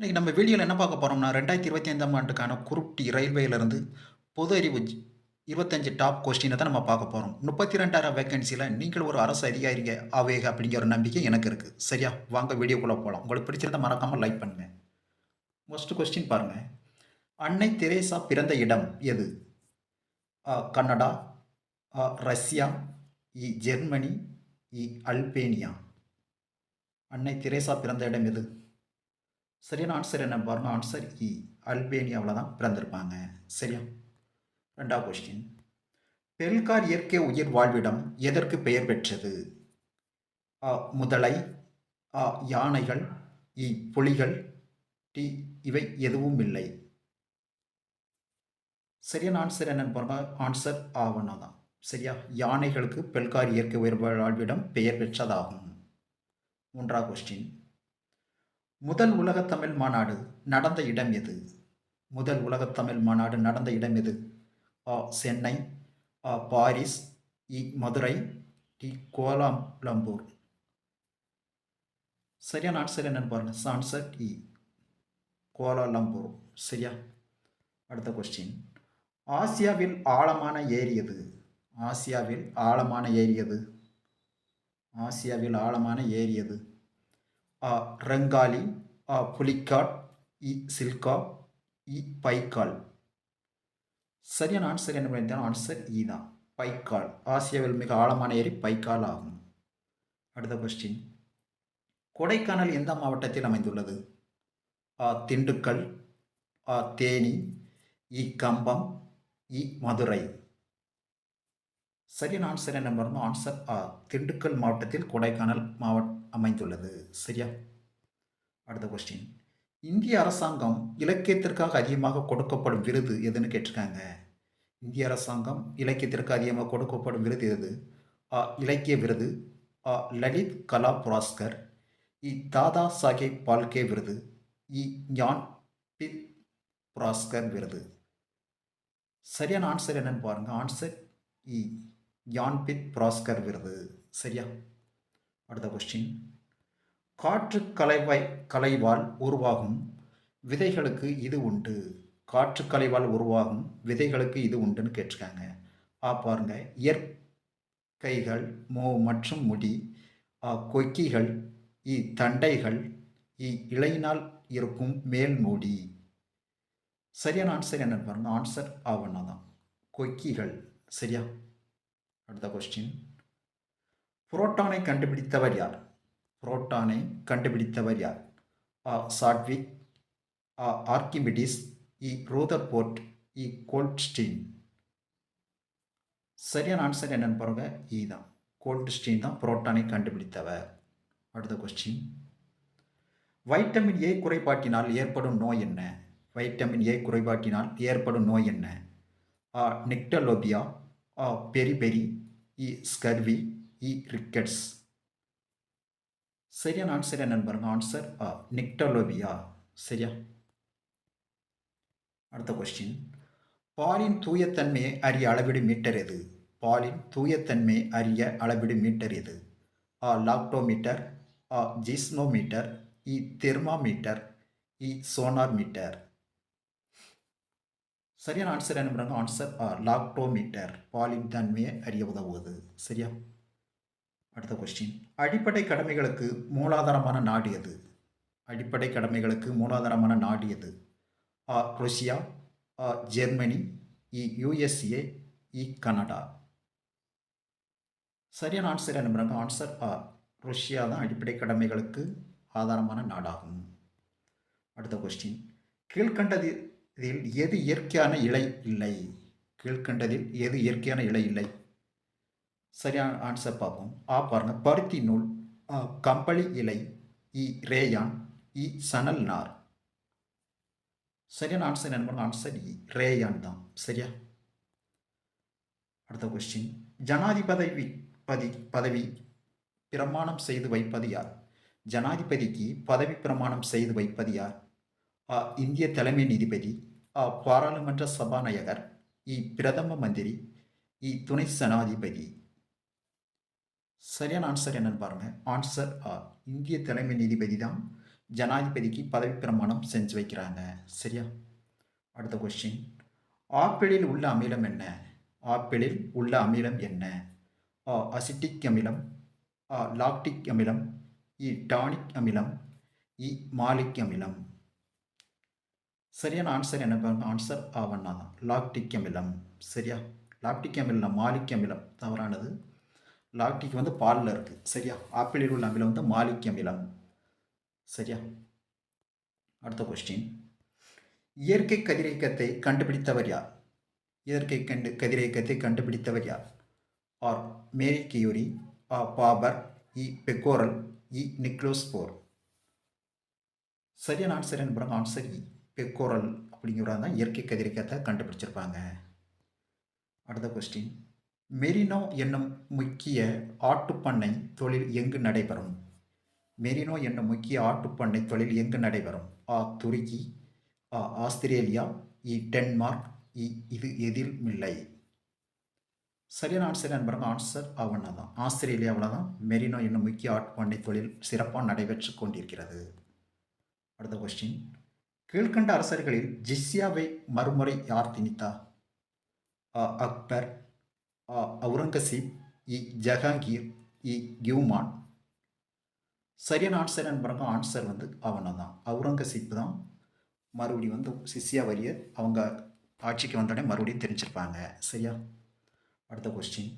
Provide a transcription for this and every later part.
இன்றைக்கி நம்ம வீடியோவில் என்ன பார்க்க போகிறோம்னா ரெண்டாயிரத்தி இருபத்தி ஐந்தாம் ஆண்டுக்கான குருப்டி ரயில்வேலேருந்து பொது அறிவு இருபத்தஞ்சு டாப் கொஸ்டினை தான் நம்ம பார்க்க போகிறோம் முப்பத்தி ரெண்டாயிரம் வேகன்சியில் நீங்கள் ஒரு அரசு அதிகாரிங்க ஆவேக அப்படிங்கிற ஒரு நம்பிக்கை எனக்கு இருக்குது சரியா? வாங்க வீடியோக்குள்ளே போகலாம் உங்களுக்கு பிடிச்சிருந்த மறக்காமல் லைக் பண்ணுங்கள் ஃபஸ்ட்டு கொஸ்டின் பாருங்கள் அன்னை தெரேசா பிறந்த இடம் எது? ஆ, கனடா ஆ, ரஷ்யா இ ஜெர்மனி இ அல்பேனியா. அன்னை தெரேசா பிறந்த இடம் எது? சரியான ஆன்சர் என்ன பாருங்க. ஆன்சர் இ அல்பேனியாவில் தான் பிறந்திருப்பாங்க. சரியா? ரெண்டாவது கொஸ்டின் பெல்கார் இயற்கை உயிர் வாழ்விடம் எதற்கு பெயர் பெற்றது? ஆ முதலை ஆ யானைகள் இ புலிகள் டி இவை எதுவும் இல்லை. சரியான ஆன்சர் என்னன்னு பாருங்க. ஆன்சர் ஆவணா தான். சரியா? யானைகளுக்கு பெல்கார் இயற்கை உயிர் வாழ்விடம் பெயர் பெற்றதாகும். மூன்றாவது கொஸ்டின் முதல் உலகத் தமிழ் மாநாடு நடந்த இடம் எது? முதல் உலகத் தமிழ் மாநாடு நடந்த இடம் எது? ஆ சென்னை ஆ பாரிஸ் இ மதுரை டி கோலாலம்பூர் சரியான ஆன்சர் என்னன்னு பாருங்க. ஆன்சர் இ. Kuala Lumpur. சரியா? அடுத்த கொஸ்டின் ஆசியாவில் ஆழமான ஏரி எது? ஆசியாவில் ஆழமான ஏரி எது? ஆசியாவில் ஆழமான ஏரி எது? ரங்காலி ஆ புலிக்காட் இ சில்கா இ பைக்கால். சரியான ஆன்சர் என்ன பண்ணியிருந்தாலும் ஆன்சர் இ தான் பைக்கால். ஆசியாவில் மிக ஆழமான ஏரி பைக்கால் ஆகும். அடுத்த கொஸ்டின் கொடைக்கானல் எந்த மாவட்டத்தில் அமைந்துள்ளது? ஆ திண்டுக்கல் ஆ தேனி இ கம்பம் இ மதுரை. சரியான ஆன்சர் என்ன பாருங்க? ஆன்சர் ஆ திண்டுக்கல் மாவட்டத்தில் கொடைக்கானல் மாவட்டம் அமைந்துள்ளது. சரியா? அடுத்த கொஸ்டின் இந்திய அரசாங்கம் இலக்கியத்திற்காக அதிகமாக கொடுக்கப்படும் விருது எதுன்னு கேட்டிருக்காங்க. இந்திய அரசாங்கம் இலக்கியத்திற்கு அதிகமாக கொடுக்கப்படும் விருது எது? ஆ இலக்கிய விருது. அ லலித் கலா புராஸ்கர். இ தாதா சாஹேப் பால்கே விருது. இ ஞான் பித் புராஸ்கர் விருது. சரியான ஆன்சர் என்னன்னு பாருங்கள் ஆன்சர் இ யான்பித் புராஸ்கர் விருது. சரியா? அடுத்த கொஸ்டின் காற்று கலைவாய் கலைவால் உருவாகும் விதைகளுக்கு இது உண்டு. காற்று கலைவால் உருவாகும் விதைகளுக்கு இது உண்டுன்னு கேட்டிருக்காங்க. ஆ பாருங்க. இயற்கைகள் மோ மற்றும் முடி ஆ கொக்கிகள் இ தண்டைகள் இ இலையினால் இருக்கும் மேல் மூடி. சரியான ஆன்சர் என்னன்னு பாருங்க. ஆன்சர் ஆவண்ணா தான். கொக்கிகள். சரியா? அடுத்த கொஸ்டின் புரோட்டானை கண்டுபிடித்தவர் யார்? புரோட்டானை கண்டுபிடித்தவர் யார்? ஆ சாட்விக் ஆ ஆர்கிமிடிஸ் இ ரூதர்போர்ட் இ கோல்ட்ஸ்டீன். சரியான ஆன்சர் என்னன்னு பாருங்க. இ தான். கோல்ட்ஸ்டீன் தான் புரோட்டானை கண்டுபிடித்தவர். அடுத்த கொஸ்டின் வைட்டமின் ஏ குறைபாட்டினால் ஏற்படும் நோய் என்ன? வைட்டமின் ஏ குறைபாட்டினால் ஏற்படும் நோய் என்ன? ஆ நிக்டலோபியா பெரிபெரி இ ஸ்கர்வி இ ரிக்கெட்ஸ். சரியான ஆன்சர் என்னன்னு பாருங்க ஆன்சர் ஆ நிக்டலோபியா. சரியா? அடுத்த கொஸ்டின் பாலின் தூயத்தன்மையை அறிய அளவிடும் மீட்டர் எது? பாலின் தூயத்தன்மையை அறிய அளவிடும் மீட்டர் எது? ஆ லாக்டோமீட்டர் ஆ ஜிஸ்னோமீட்டர் இ தெர்மாமீட்டர் இ சோனார் மீட்டர். சரியான ஆன்சர் என்ன பண்ணுறாங்க ஆன்சர் ஆ லாக்டோமீட்டர் பாலின் தன்மையை அறிய உதவுவது. சரியா? அடுத்த கொஸ்டின் அடிப்படை கடமைகளுக்கு மூலாதாரமான நாடு எது? அடிப்படை கடமைகளுக்கு மூலாதாரமான நாடு எது? ஆ ருஷ்யா ஆ ஜெர்மனி இ யுஎஸ்ஏ இ கனடா சரியான ஆன்சர் என்ன பண்ணுறாங்க ஆன்சர் ஆ ருஷ்யா தான் அடிப்படை கடமைகளுக்கு ஆதாரமான நாடாகும். அடுத்த கொஸ்டின் இதில் எது இயற்கையான இலை இல்லை? கீழ்கண்டதில் எது இயற்கையான இலை இல்லை? சரியான ஆன்சர் பார்ப்போம். ஆ பாருங்க. பருத்தி நூல் ஆ, கம்பளி இலை இ ரேயான் இ சணல் நார். சரியான ஆன்சர் என்ன ஆன்சர் இ ரேயான் தான். சரியா? அடுத்த கொஸ்டின் ஜனாதிபதி பதி பதவி பிரமாணம் செய்து வைப்பது யார்? ஜனாதிபதிக்கு பதவி பிரமாணம் செய்து வைப்பது யார்? ஆ இந்திய தலைமை நீதிபதி பாராளுமன்ற சபாநாயகர் இ. பிரதம மந்திரி இ. துணை சனாதிபதி. சரியான ஆன்சர் என்னன்னு பாருங்க. ஆன்சர் ஆ இந்திய தலைமை நீதிபதி தான் ஜனாதிபதிக்கு பதவி பிரமாணம் செஞ்சு வைக்கிறாங்க. சரியா? அடுத்த கொஸ்டின் ஆப்பிளில் உள்ள அமிலம் என்ன? ஆப்பிளில் உள்ள அமிலம் என்ன? ஆ அசிட்டிக் அமிலம். ஆ லாக்டிக் அமிலம். இ. டானிக் அமிலம். இ. மாலிக் அமிலம். சரியான ஆன்சர் என்ன பாருங்க? ஆன்சர் ஆவண்ணா தான். லாக்டிக் அமிலம் சரியா? லாக்டிக் அமிலம் மாலிக் அமிலம் தவறானது. லாக்டிக் வந்து பாலில் இருக்குது சரியா? ஆப்பிளில் உள்ள அமிலம் வந்து மாலிக் அமிலம் சரியா? அடுத்த கொஸ்டின் இயற்கை கதிரியக்கத்தை கண்டுபிடித்தவர் யார்? இயற்கை கண்டு கதிரியக்கத்தை கண்டுபிடித்தவர் யார்? ஆர் மேரி கியூரி ஆ பாபர் இ பெக்கோரல் இ நிக்லோஸ்போர் சரியான ஆன்சர் என்ன பாருங்க? ஆன்சர் இ e. பெக்கோரல் அப்படிங்கிறவங்க தான் இயற்கை கதிரியக்கத்தை கண்டுபிடிச்சிருப்பாங்க. அடுத்த கொஸ்டின் மெரினோ என்னும் முக்கிய ஆட்டுப்பண்ணை தொழில் எங்கு நடைபெறும்? மெரினோ என்னும் முக்கிய ஆட்டுப்பண்ணை தொழில் எங்கு நடைபெறும்? ஆ துருக்கி ஆ ஆஸ்திரேலியா இ டென்மார்க் இ இது எதில் இல்லை? சரியான ஆன்சர் என்ன பாருங்க. ஆன்சர் அவனா தான் ஆஸ்திரேலியாவில் தான் மெரினோ என்னும் முக்கிய ஆட்டுப்பண்ணை தொழில் சிறப்பாக நடைபெற்று கொண்டிருக்கிறது. அடுத்த கொஸ்டின் கீழ்கண்ட அரசர்களில் ஜிஸ்யாவை மறுமுறை யார் திணித்தா? ஆ அக்பர் ஆ அவுரங்கசீப் இ ஜஹாங்கீர் இ கியூமான். சரியான ஆன்சர் என்ன ஆன்சர் வந்து அவனை தான். அவுரங்கசீப் தான். மறுபடியும் வந்து சிஷ்யா வரிய அவங்க ஆட்சிக்கு வந்தோடனே மறுபடியும் தெரிஞ்சிருப்பாங்க சரியா? அடுத்த கொஸ்டின்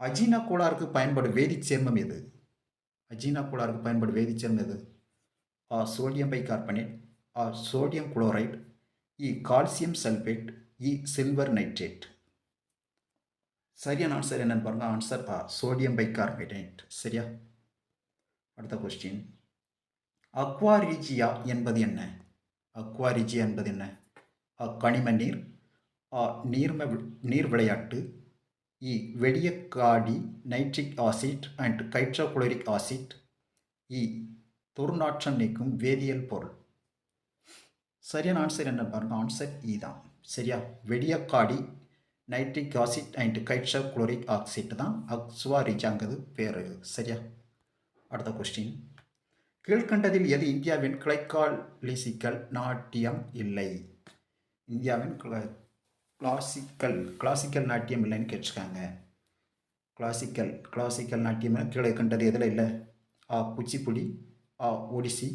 அஜீனா கோளாருக்கு பயன்படும் வேதிச்சேர்மம் எது? அஜீனா கோளாருக்கு பயன்படும் வேதிச் சேர்மம் எது? ஆ சோடியம் பைகார்பனேட் ஆ சோடியம் குளோரைட் இ கால்சியம் சல்பேட் இ சில்வர் நைட்ரேட் சரியான ஆன்சர் என்னன்னு பாருங்க. ஆன்சர் ஆ சோடியம் பைகார்பனேட் சரியா? அடுத்த கொஸ்டின் அக்வாரிஜியா என்பது என்ன? அக்வாரிஜியா என்பது என்ன? அ கனிம நீர் ஆ நீர்ம நீர் விளையாட்டு இ வெடியக்காடி nitric acid and hydrochloric acid இ துர்நாற்றம் நீக்கும் வேதியியல் பொருள். சரியான ஆன்சர் என்ன பாருங்க ஆன்சர் இ e தான். சரியா? வெடியக்காடி nitric acid and hydrochloric oxide தான். அக்ஸ்வாரிஜாங்கிறது பேர். சரியா? அடுத்த கொஸ்டின் கீழ்கண்டதில் எது இந்தியாவின் கிளைக்காலிசிக்கல் நாட்டியம் இல்லை? இந்தியாவின் கிளாசிக்கல் கிளாசிக்கல் நாட்டியம் இல்லைன்னு கேட்டிருக்காங்க. கிளாசிக்கல் கிளாசிக்கல் நாட்டியம் கீழே கண்டது எதில் இல்லை? ஆ குச்சிப்புடி ஆ ஒடிசி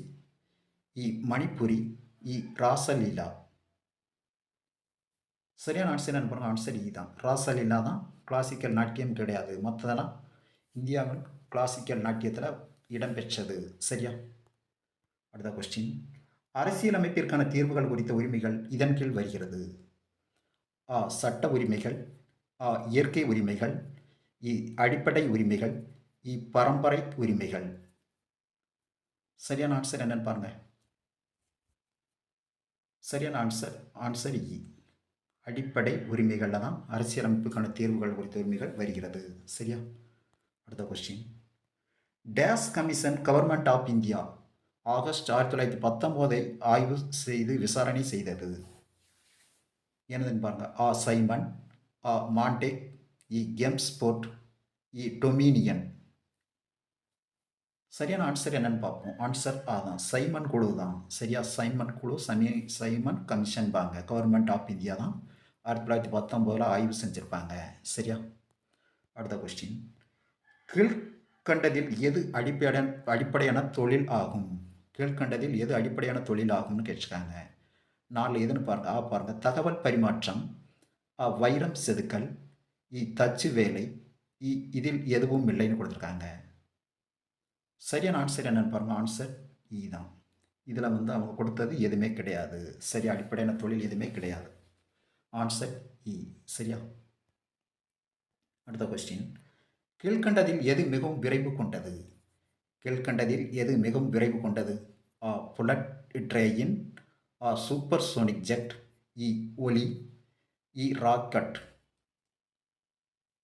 இ மணிப்புரி இ ராசலீலா. சரியான ஆன்சர் என்ன பாருங்க ஆன்சர் இ e தான். ராசலீலா தான் கிளாசிக்கல் நாட்டியம் கிடையாது. மற்றதெல்லாம் இந்தியாவில் கிளாசிக்கல் நாட்டியத்தில் இடம்பெற்றது. சரியா? அடுத்த கொஸ்டின் அரசியலமைப்பிற்கான தீர்வுகள் குறித்த உரிமைகள் இதன் கீழ் வருகிறது. ஆ சட்ட உரிமைகள் ஆ இயற்கை உரிமைகள் இ அடிப்படை உரிமைகள் இ பரம்பரை உரிமைகள். சரியான ஆன்சர் என்னன்னு பாருங்கள் சரியான ஆன்சர் ஆன்சர் இ அடிப்படை உரிமைகளில் தான் அரசியலமைப்புக்கான தேர்வுகள் குறித்த உரிமைகள் வருகிறது. சரியா? அடுத்த question this commission government of India August ஆயிரத்தி தொள்ளாயிரத்தி பத்தொம்போதை ஆய்வு செய்து விசாரணை செய்தது. எனதுன்னு பாருங்க. ஆ சைமன் ஆ மாண்டே இ கெம்ஸ்போர்ட் இ டொமினியன். சரியான ஆன்சர் என்னன்னு பார்ப்போம். ஆன்சர் அதான் சைமன் குழு தான். சரியா? சைமன் குழு சமி சைமன் கமிஷன் பாங்க. கவர்மெண்ட் ஆஃப் இந்தியா தான். ஆயிரத்தி தொள்ளாயிரத்தி பத்தொம்போதில் ஆய்வு செஞ்சுருப்பாங்க. சரியா? அடுத்த கொஸ்டின் கீழ்கண்டதில் எது அடிப்படையான அடிப்படையான தொழில் ஆகும்? கீழ்கண்டதில் எது அடிப்படையான தொழில் ஆகும்னு கேட்டிருக்காங்க. நாலு எதுன்னு பாருங்க. ஆ பாருங்க. தகவல் பரிமாற்றம். அ வைரம் செதுக்கல். இ தச்சு வேலை. இ இதில் எதுவும் இல்லைன்னு கொடுத்துருக்காங்க. சரியான ஆன்சர் என்னன்னு பாருங்க ஆன்சர் இ e தான். இதில் வந்து அவங்க கொடுத்தது எதுவுமே கிடையாது. சரி அடிப்படையான தொழில் எதுவுமே கிடையாது. ஆன்சர் இ e. சரியா? அடுத்த கொஸ்டின் கீழ்கண்டதில் எது மிகவும் விரைவு கொண்டது? கீழ்கண்டதில் எது மிகவும் விரைவு கொண்டது? ஆ புல்லட் ட்ரெயின் ஆ சூப்பர் சோனிக் ஜெட் இ ஒலி இ ராக்கெட்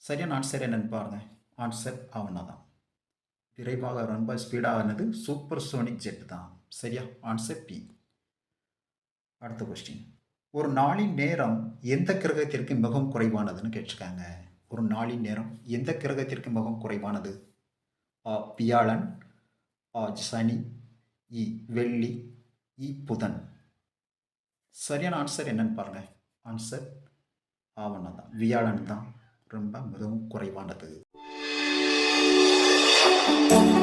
சரியான ஆன்சர் என்னன்னு பாருங்க. ஆன்சர் அவனா தான் விரைவாக ரொம்ப ஸ்பீடானது சூப்பர் சோனிக் ஜெட் தான். சரியா? ஆன்சர் பி அடுத்த கொஸ்டின் ஒரு நாளின் நேரம் எந்த கிரகத்திற்கு மிகவும் குறைவானதுன்னு கேட்டிருக்காங்க. ஒரு நாளின் நேரம் எந்த கிரகத்திற்கு மிகவும் குறைவானது? ஆ வியாழன் ஆ சனி இ வெள்ளி இ புதன் சரியான ஆன்சர் என்னன்னு பாருங்கள் ஆன்சர் ஆவணம் தான். வியாழன் தான். ரொம்ப மிகவும் குறைவானது. Thank you.